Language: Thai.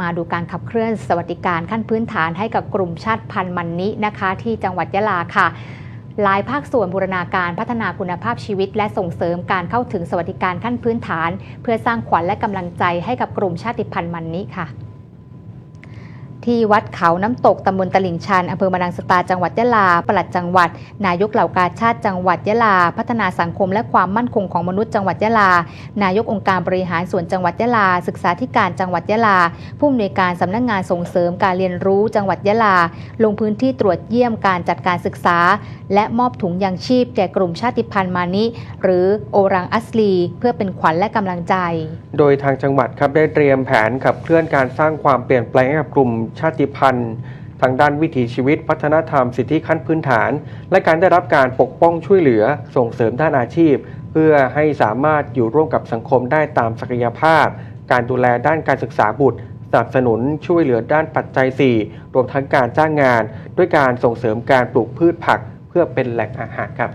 มาดูการขับเคลื่อนสวัสดิการขั้นพื้นฐานให้กับกลุ่มชาติพันธุ์มันนินะคะ ที่จังหวัดยะลาค่ะหลายภาคส่วนบูรณาการพัฒนาคุณภาพชีวิต และส่งเสริมการเข้าถึงสวัสดิการขั้นพื้นฐาน เพื่อสร้างขวัญและกำลังใจให้กับกลุ่มชาติพันธุ์มันนิค่ะ ที่วัดเขาน้ำตกตำบลตลิ่งชันอำเภอมะนังสตาจังหวัดยะลาปลัดจังหวัด นายกเหล่ากาชาติจังหวัดยะลา พัฒนาสังคมและความมั่นคงของมนุษย์จังหวัดยะลา นายกองค์การบริหารส่วนจังหวัดยะลา ศึกษาธิการจังหวัดยะลา ผู้อำนวยการสำนักงงานส่งเสริมการเรียนรู้จังหวัดยะลา ลงพื้นที่ตรวจเยี่ยมการจัดการศึกษา และมอบถุงยางชีพแก่กลุ่มชาติพันธุ์มานิ หรือโอรังอัสลี เพื่อเป็นขวัญและกำลังใจ โดยทางจังหวัดครับได้เตรียมแผนขับเคลื่อนการสร้างความเปลี่ยนแปลงให้กับกลุ่มชาติพันธุ์ ทางด้านวิถีชีวิตวัฒนธรรมสิทธิขั้นพื้นฐาน และการได้รับการปกป้องช่วยเหลือส่งเสริมด้านอาชีพ เพื่อให้สามารถอยู่ร่วมกับสังคมได้ตามศักยภาพ การดูแลด้านการศึกษาบุตรสนับสนุนช่วยเหลือด้านปัจจัย 4 รวมทั้งการจ้างงาน ด้วยการส่งเสริมการปลูกพืชผัก เพื่อเป็นแหล่งอาหารครับ